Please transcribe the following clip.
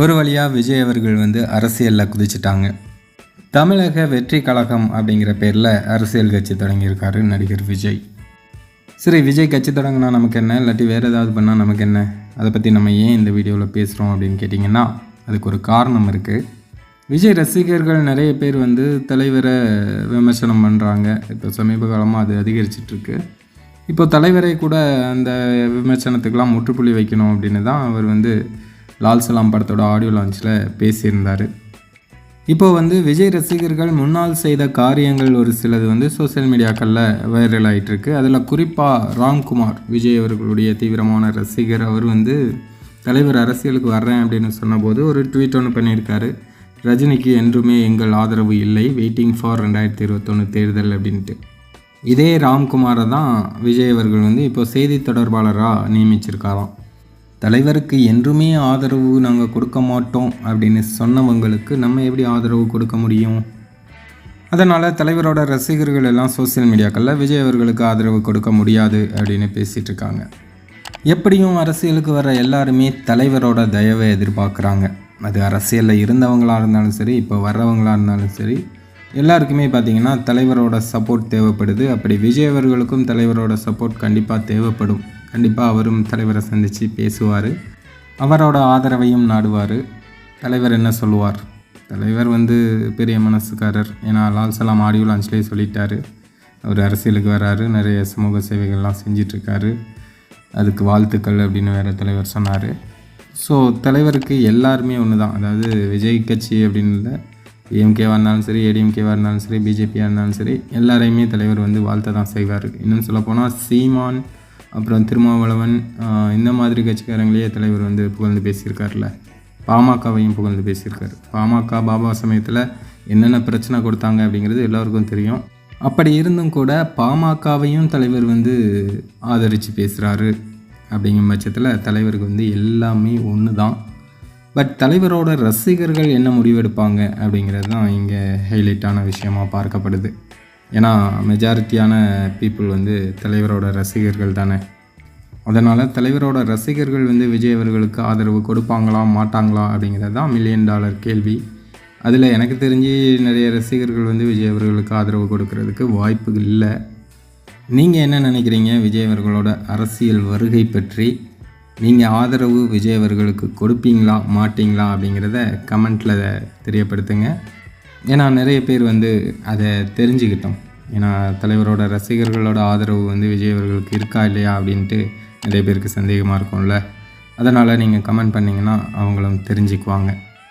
ஒரு வழியாக விஜய் அவர்கள் வந்து அரசியலில் குதிச்சிட்டாங்க. தமிழக வெற்றி கழகம் அப்படிங்கிற பேரில் அரசியல் கட்சி தொடங்கியிருக்காரு நடிகர் விஜய். சரி விஜய் கட்சி தொடங்கினா நமக்கு என்ன? இல்லாட்டி வேறு ஏதாவது பண்ணால் நமக்கு என்ன? அதை பற்றி நம்ம ஏன் இந்த வீடியோவில் பேசுகிறோம் அப்படின்னு கேட்டிங்கன்னா அதுக்கு ஒரு காரணம் இருக்குது விஜய் ரசிகர்கள் நிறைய பேர் வந்து தலைவரை விமர்சனம் பண்ணுறாங்க இப்போ சமீப காலமாக அது அதிகரிச்சிட்ருக்கு இப்போ தலைவரை கூட அந்த விமர்சனத்துக்கெலாம் முற்றுப்புள்ளி வைக்கணும் அப்படின்னு தான் அவர் வந்து லால் சலாம் படத்தோட ஆடியோ லான்ச்சில் பேசியிருந்தார். இப்போ வந்து விஜய் ரசிகர்கள் முன்னால் செய்த காரியங்கள் ஒரு சிலது வந்து சோஷியல் மீடியாக்களில் வைரல் ஆகிட்டுருக்கு அதில் குறிப்பாக ராம்குமார் விஜய் அவர்களுடைய தீவிரமான ரசிகர். அவர் வந்து தலைவர் அரசியலுக்கு வர்றேன் அப்படின்னு சொன்னபோது ஒரு ட்வீட் ஒன்று பண்ணியிருக்காரு. ரஜினிக்கு என்றுமே எங்கள் ஆதரவு இல்லை வெயிட்டிங் ஃபார் ரெண்டாயிரத்தி இருபத்தொன்று தேர்தல் அப்படின்ட்டு. இதே ராம்குமாரை தான் விஜய் அவர்கள் வந்து இப்போ செய்தி தொடர்பாளராக நியமிச்சிருக்காராம். தலைவருக்கு என்றுமே ஆதரவு நாங்கள் கொடுக்க மாட்டோம் அப்படின்னு சொன்னவங்களுக்கு நம்ம எப்படி ஆதரவு கொடுக்க முடியும்? அதனால் தலைவரோட ரசிகர்கள் எல்லாம் சோசியல் மீடியாக்களில் விஜய் அவர்களுக்கு ஆதரவு கொடுக்க முடியாது அப்படின்னு பேசிகிட்டு இருக்காங்க. எப்படியும் அரசியலுக்கு வர எல்லாருமே தலைவரோட தயவை எதிர்பார்க்குறாங்க. அது அரசியலில் இருந்தவங்களாக இருந்தாலும் சரி இப்போ வர்றவங்களாக இருந்தாலும் சரி எல்லாருக்குமே பார்த்திங்கன்னா தலைவரோட சப்போர்ட் தேவைப்படுது. அப்படி விஜய் அவர்களுக்கும் தலைவரோட சப்போர்ட் கண்டிப்பாக தேவைப்படும். கண்டிப்பாக அவரும் தலைவரை சந்தித்து பேசுவார். அவரோட ஆதரவையும் நாடுவார். தலைவர் என்ன சொல்லுவார்? தலைவர் வந்து பெரிய மனசுக்காரர். ஏன்னா லால் சலாம் ஆடியோ லான்ச்லேயே சொல்லிட்டாரு. அவர் அரசியலுக்கு வராரு. நிறைய சமூக சேவைகள்லாம் செஞ்சிட்ருக்காரு. அதுக்கு வாழ்த்துக்கள் அப்படின்னு வேறு தலைவர் சொன்னார். ஸோ தலைவருக்கு எல்லாருமே ஒன்று தான் அதாவது விஜய் கட்சி அப்படின்னு இல்லை ஏஎம்கேவாக இருந்தாலும் சரி ஏடிஎம்கேவாக இருந்தாலும் சரி பிஜேபியாக இருந்தாலும் சரி எல்லாரையுமே தலைவர் வந்து வாழ்த்த தான் செய்வார். இன்னும் சொல்லப்போனால் சீமான் அப்புறம் திருமாவளவன் இந்த மாதிரி கட்சிக்காரங்களையே தலைவர் வந்து புகழ்ந்து பேசியிருக்கார்ல பாமகவையும் புகழ்ந்து பேசியிருக்காரு. பாமக பாபா சமயத்தில் என்னென்ன பிரச்சனை கொடுத்தாங்க அப்படிங்கிறது எல்லோருக்கும் தெரியும். அப்படி இருந்தும் கூட பாமகவையும் தலைவர் வந்து ஆதரித்து பேசுகிறாரு அப்படிங்கும் பட்சத்தில் தலைவருக்கு வந்து எல்லாமே ஒன்று தான் பட் தலைவரோட ரசிகர்கள் என்ன முடிவெடுப்பாங்க அப்படிங்கிறது தான் இங்கே ஹைலைட்டான விஷயமாக பார்க்கப்படுது. ஏன்னா மெஜாரிட்டியான பீப்புள் வந்து தலைவரோட ரசிகர்கள் தானே. அதனால் தலைவரோட ரசிகர்கள் வந்து விஜய் அவர்களுக்கு ஆதரவு கொடுப்பாங்களா மாட்டாங்களா அப்படிங்கிறது தான் மில்லியன் டாலர் கேள்வி. அதில் எனக்கு தெரிஞ்சு நிறைய ரசிகர்கள் வந்து விஜய் அவர்களுக்கு ஆதரவு கொடுக்கறதுக்கு வாய்ப்புகள் இல்லை. நீங்கள் என்ன நினைக்கிறீங்க? விஜய் அவர்களோட அரசியல் வருகை பற்றி. நீங்கள் ஆதரவு விஜய் அவர்களுக்கு கொடுப்பீங்களா மாட்டிங்களா அப்படிங்கிறத கமெண்ட்டில் தெரியப்படுத்துங்க. ஏன்னா நிறைய பேர் வந்து அதை தெரிஞ்சுக்கிட்டோம். ஏன்னா தலைவரோட ரசிகர்களோட ஆதரவு வந்து விஜய் அவர்களுக்கு இருக்கா இல்லையா அப்படின்ட்டு நிறைய பேருக்கு சந்தேகமாக இருக்கும்ல. அதனால் நீங்கள் கமெண்ட் பண்ணிங்கன்னா அவங்களும் தெரிஞ்சுக்குவாங்க.